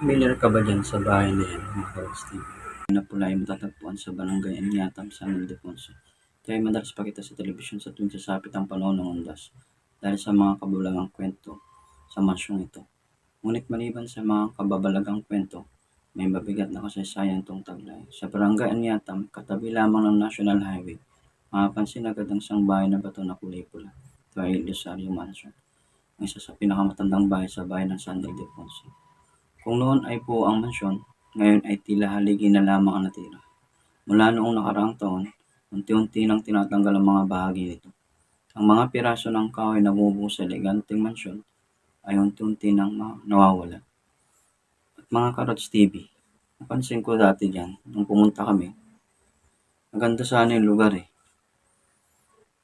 Familiar ka ba dyan sa bahay na yan, mga TV? Na pula ay matatagpuan sa barangay Aniatam, San Ildefonso. Ay madalas pakita sa telebisyon sa tuwing sasapit ang panahon ng undas dahil sa mga kabulagang kwento sa mansyong ito. Ngunit maliban sa mga kababalagang kwento, may mabigat na kasaysayan itong taglay. Sa barangay Aniatam, katabi lamang ng National Highway, makapansin agad ang isang bahay na bato na kulay pula. Ay Rosario Mansion, ang isa sa pinakamatandang bahay sa bayan ng San Ildefonso. Kung noon ay po ang mansyon, ngayon ay tila haligi na lamang ang natira. Mula noong nakaraang taon, unti-unti nang tinatanggal ang mga bahagi nito. Ang mga piraso ng kahoy na bumubuo sa eleganteng mansyon ay unti-unti nang nawawala. At mga Karots TV, napansin ko dati dyan, nung pumunta kami, maganda sana yung lugar eh.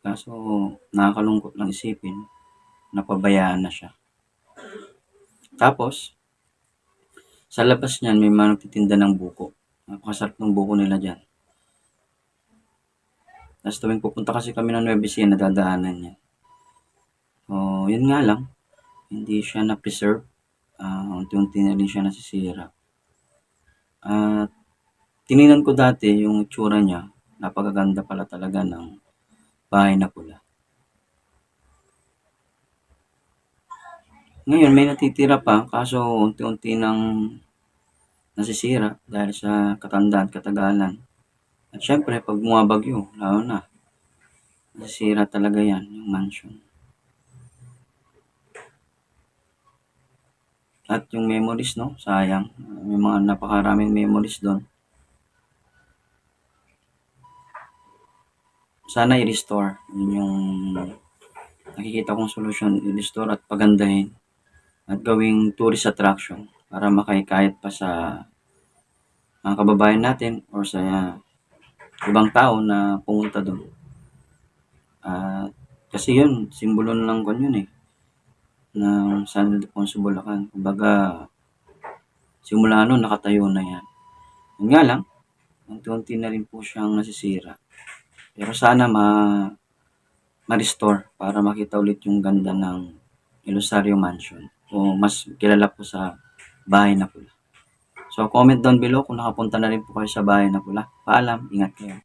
Kaso nakakalungkot lang isipin, napabayaan na siya. Tapos, sa labas niyan may mga nagtitinda ng buko. Napakasarap ng buko nila dyan. Tapos tuwing pupunta kasi kami ng Nueva Ecija, nadadaanan niya. So, yun nga lang, hindi siya na-preserve. Ah, unti-unti na rin siya nasisira. At tiningnan ko dati yung itsura niya, napakaganda pala talaga ng bahay na pula. Ngayon may natitira pa, kaso unti-unti nang nasisira dahil sa katandaan, katagalan. At syempre, pag bumabagyo, lalo na, nasisira talaga yan, yung mansion. At yung memories, no? Sayang. May mga napakaraming memories doon. Sana i-restore. Yun yung nakikita kong solusyon. I-restore at pagandahin. At gawing tourist attraction para makahikayat pa sa mga kababayan natin or sa ibang tao na pumunta doon. At kasi yun, simbolo na lang kwan yun eh ng San Ildefonso, Bulacan. Kumbaga, simula noon nakatayo na yan. Yun nga lang, unti-unti na rin po siyang nasisira. Pero sana ma ma-restore para makita ulit yung ganda ng Ilusario Mansion o mas kilala po sa bahay na pula. So comment down below kung nakapunta na rin po kayo sa bahay na pula. Paalam, ingat kayo.